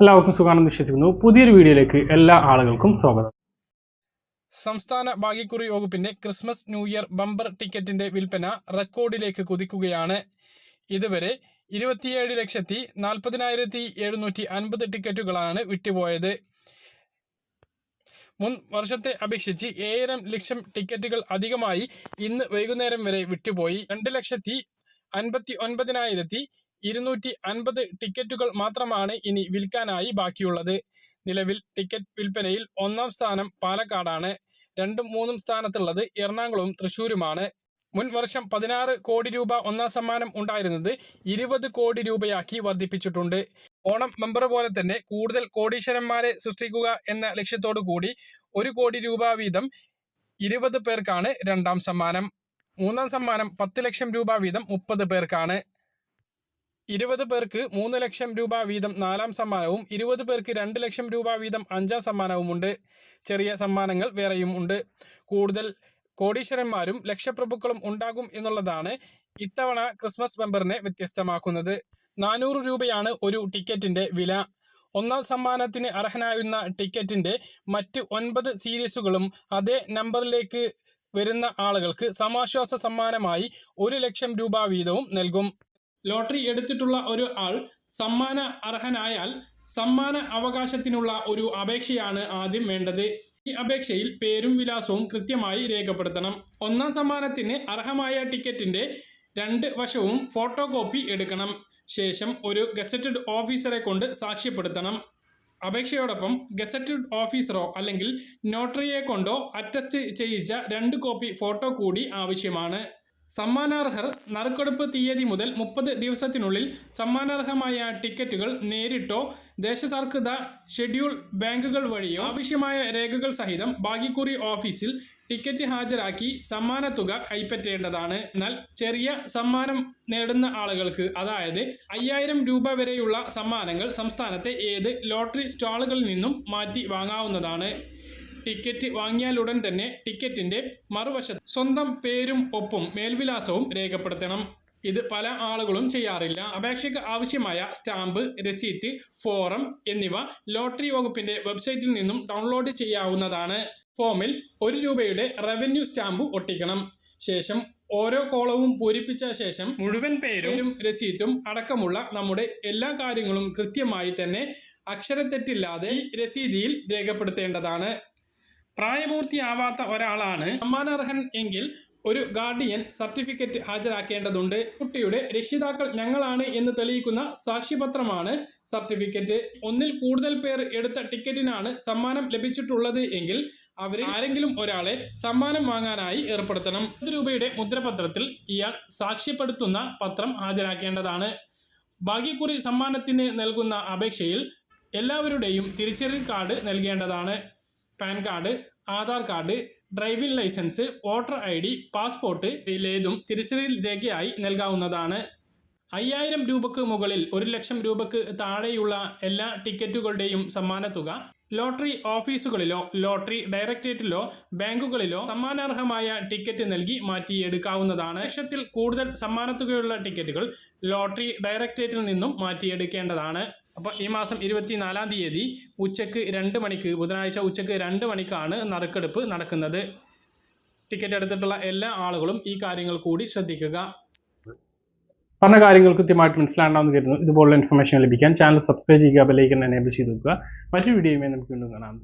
എല്ലാവർക്കും സുഖാണെന്ന് വിശ്വസിക്കുന്നു. പുതിയൊരു വീഡിയോയിലേക്ക് എല്ലാ ആളുകൾക്കും സ്വാഗതം. സംസ്ഥാന ഭാഗ്യക്കുറി വകുപ്പിന്റെ ക്രിസ്മസ് ന്യൂ ഇയർ ബമ്പർ ടിക്കറ്റിന്റെ വിൽപ്പന റെക്കോർഡിലേക്ക് കുതിക്കുകയാണ്. ഇതുവരെ ഇരുപത്തിയേഴ് ലക്ഷത്തി നാൽപ്പതിനായിരത്തി എഴുന്നൂറ്റി അൻപത് ടിക്കറ്റുകളാണ് വിറ്റുപോയത്. മുൻ വർഷത്തെ അപേക്ഷിച്ച് ഏഴായിരം ലക്ഷം ടിക്കറ്റുകൾ അധികമായി ഇന്ന് വൈകുന്നേരം വരെ വിറ്റുപോയി. രണ്ട് ലക്ഷത്തി അൻപത്തി ഒൻപതിനായിരത്തി ഇരുന്നൂറ്റി അൻപത് ടിക്കറ്റുകൾ മാത്രമാണ് ഇനി വിൽക്കാനായി ബാക്കിയുള്ളത്. നിലവിൽ ടിക്കറ്റ് വിൽപ്പനയിൽ ഒന്നാം സ്ഥാനം പാലക്കാടാണ്. രണ്ടും മൂന്നും സ്ഥാനത്തുള്ളത് എറണാകുളവും തൃശൂരുമാണ് മുൻ വർഷം പതിനാറ് കോടി രൂപ ഒന്നാം സമ്മാനം ഉണ്ടായിരുന്നത് ഇരുപത് കോടി രൂപയാക്കി വർദ്ധിപ്പിച്ചിട്ടുണ്ട്. ഓണം മെമ്പർ പോലെ തന്നെ കൂടുതൽ കോടീശ്വരന്മാരെ സൃഷ്ടിക്കുക എന്ന ലക്ഷ്യത്തോടു കൂടി ഒരു കോടി രൂപ വീതം ഇരുപത് പേർക്കാണ് രണ്ടാം സമ്മാനം. മൂന്നാം സമ്മാനം പത്ത് ലക്ഷം രൂപ വീതം മുപ്പത് പേർക്കാണ്. ഇരുപത് പേർക്ക് മൂന്ന് ലക്ഷം രൂപ വീതം നാലാം സമ്മാനവും ഇരുപത് പേർക്ക് രണ്ട് ലക്ഷം രൂപ വീതം അഞ്ചാം സമ്മാനവും ഉണ്ട് ചെറിയ സമ്മാനങ്ങൾ വേറെയും ഉണ്ട്. കൂടുതൽ കോടീശ്വരന്മാരും ലക്ഷപ്രഭുക്കളും ഉണ്ടാകും എന്നുള്ളതാണ് ഇത്തവണ ക്രിസ്മസ് ബമ്പറിനെ വ്യത്യസ്തമാക്കുന്നത്. നാനൂറ് രൂപയാണ് ഒരു ടിക്കറ്റിന്റെ വില. ഒന്നാം സമ്മാനത്തിന് അർഹനായുന്ന ടിക്കറ്റിന്റെ മറ്റ് ഒൻപത് സീരീസുകളും അതേ നമ്പറിലേക്ക് വരുന്ന ആളുകൾക്ക് സമാശ്വാസ സമ്മാനമായി ഒരു ലക്ഷം രൂപ വീതവും നൽകും. ലോട്ടറി എടുത്തിട്ടുള്ള ഒരു ആൾ സമ്മാന അർഹനായാൽ സമ്മാന അവകാശത്തിനുള്ള ഒരു അപേക്ഷയാണ് ആദ്യം വേണ്ടത്. ഈ അപേക്ഷയിൽ പേരും വിലാസവും കൃത്യമായി രേഖപ്പെടുത്തണം. ഒന്നാം സമ്മാനത്തിന് അർഹമായ ടിക്കറ്റിന്റെ രണ്ട് വശവും ഫോട്ടോ കോപ്പി എടുക്കണം. ശേഷം ഒരു ഗസറ്റഡ് ഓഫീസറെ കൊണ്ട് സാക്ഷ്യപ്പെടുത്തണം. അപേക്ഷയോടൊപ്പം ഗസറ്റഡ് ഓഫീസറോ അല്ലെങ്കിൽ നോട്ടറിയെ കൊണ്ടോ അറ്റസ്റ്റ് ചെയ്യിച്ച രണ്ട് കോപ്പി ഫോട്ടോ കൂടി ആവശ്യമാണ്. സമ്മാനാർഹർ നറുക്കെടുപ്പ് തീയതി മുതൽ മുപ്പത് ദിവസത്തിനുള്ളിൽ സമ്മാനാർഹമായ ടിക്കറ്റുകൾ നേരിട്ടോ? ദേശസാർക്കൃത ഷെഡ്യൂൾ ബാങ്കുകൾ വഴിയോ? ആവശ്യമായ രേഖകൾ സഹിതം ഭാഗ്യക്കുറി ഓഫീസിൽ ടിക്കറ്റ് ഹാജരാക്കി സമ്മാനത്തുക കൈപ്പറ്റേണ്ടതാണ്. എന്നാൽ ചെറിയ സമ്മാനം നേടുന്ന ആളുകൾക്ക് അതായത് അയ്യായിരം രൂപ വരെയുള്ള സമ്മാനങ്ങൾ സംസ്ഥാനത്തെ ഏത് ലോട്ടറി സ്റ്റാളുകളിൽ നിന്നും മാറ്റി വാങ്ങാവുന്നതാണ്. ടിക്കറ്റ് വാങ്ങിയാലുടൻ തന്നെ ടിക്കറ്റിന്റെ മറുവശത്ത് സ്വന്തം പേരും ഒപ്പും മേൽവിലാസവും രേഖപ്പെടുത്തണം. ഇത് പല ആളുകളും ചെയ്യാറില്ല. അപേക്ഷയ്ക്ക് ആവശ്യമായ സ്റ്റാമ്പ് രസീറ്റ് ഫോറം എന്നിവ ലോട്ടറി വകുപ്പിന്റെ വെബ്സൈറ്റിൽ നിന്നും ഡൗൺലോഡ് ചെയ്യാവുന്നതാണ്. ഫോമിൽ ഒരു രൂപയുടെ റവന്യൂ സ്റ്റാമ്പ് ഒട്ടിക്കണം. ശേഷം ഓരോ കോളവും പൂരിപ്പിച്ച ശേഷം മുഴുവൻ പേരും രസീറ്റും അടക്കമുള്ള നമ്മുടെ എല്ലാ കാര്യങ്ങളും കൃത്യമായി തന്നെ അക്ഷരത്തെറ്റില്ലാതെ രസീതിയിൽ രേഖപ്പെടുത്തേണ്ടതാണ്. പ്രായപൂർത്തിയാവാത്ത ഒരാളാണ് സമ്മാനാർഹൻ എങ്കിൽ ഒരു ഗാർഡിയൻ സർട്ടിഫിക്കറ്റ് ഹാജരാക്കേണ്ടതുണ്ട്. കുട്ടിയുടെ രക്ഷിതാക്കൾ ഞങ്ങളാണ് എന്ന് തെളിയിക്കുന്ന സാക്ഷ്യപത്രമാണ് സർട്ടിഫിക്കറ്റ്. ഒന്നിൽ കൂടുതൽ പേർ എടുത്ത ടിക്കറ്റിനാണ് സമ്മാനം ലഭിച്ചിട്ടുള്ളത് എങ്കിൽ അവർ ആരെങ്കിലും ഒരാളെ സമ്മാനം വാങ്ങാനായി ഏർപ്പെടുത്തണം. പത്ത് രൂപയുടെ മുദ്രപത്രത്തിൽ ഇയാൾ സാക്ഷ്യപ്പെടുത്തുന്ന പത്രം ഹാജരാക്കേണ്ടതാണ്. ഭാഗ്യക്കുറി സമ്മാനത്തിന് നൽകുന്ന അപേക്ഷയിൽ എല്ലാവരുടെയും തിരിച്ചറിയൽ കാർഡ് നൽകേണ്ടതാണ്. PAN card Aadhaar card driving licence voter I D passport ഇതിലേതും തിരിച്ചറിയൽ രേഖയായി നൽകാവുന്നതാണ്. അയ്യായിരം രൂപക്ക് മുകളിൽ ഒരു ലക്ഷം രൂപക്ക് താഴെയുള്ള എല്ലാ ടിക്കറ്റുകളുടെയും സമ്മാനത്തുക ലോട്ടറി ഓഫീസുകളിലോ ലോട്ടറി ഡയറക്ടറേറ്റിലോ ബാങ്കുകളിലോ സമ്മാനാർഹമായ ടിക്കറ്റ് നൽകി മാറ്റിയെടുക്കാവുന്നതാണ്. ലക്ഷത്തിൽ കൂടുതൽ സമ്മാനത്തുകയുള്ള ടിക്കറ്റുകൾ ലോട്ടറി ഡയറക്ടറേറ്റിൽ നിന്നും മാറ്റിയെടുക്കേണ്ടതാണ്. അപ്പോൾ ഈ മാസം ഇരുപത്തിനാലാം തീയതി ഉച്ചയ്ക്ക് രണ്ട് മണിക്ക് ബുധനാഴ്ച ഉച്ചയ്ക്ക് രണ്ട് മണിക്കാണ് നറുക്കെടുപ്പ് നടക്കുന്നത്. ടിക്കറ്റ് എടുത്തിട്ടുള്ള എല്ലാ ആളുകളും ഈ കാര്യങ്ങൾ കൂടി ശ്രദ്ധിക്കുക. പറഞ്ഞ കാര്യങ്ങൾ കൃത്യമായിട്ട് മനസ്സിലാണ്ടാന്ന് കരുതുന്നു. ഇതുപോലുള്ള ഇൻഫർമേഷൻ ലഭിക്കാൻ ചാനൽ സബ്സ്ക്രൈബ് ചെയ്യുക ബെലൈക്കൻ എനേബിൾ ചെയ്ത് വെക്കുക. മറ്റൊരു വീഡിയോയുമായി നമുക്ക് വീണ്ടും കാണാം.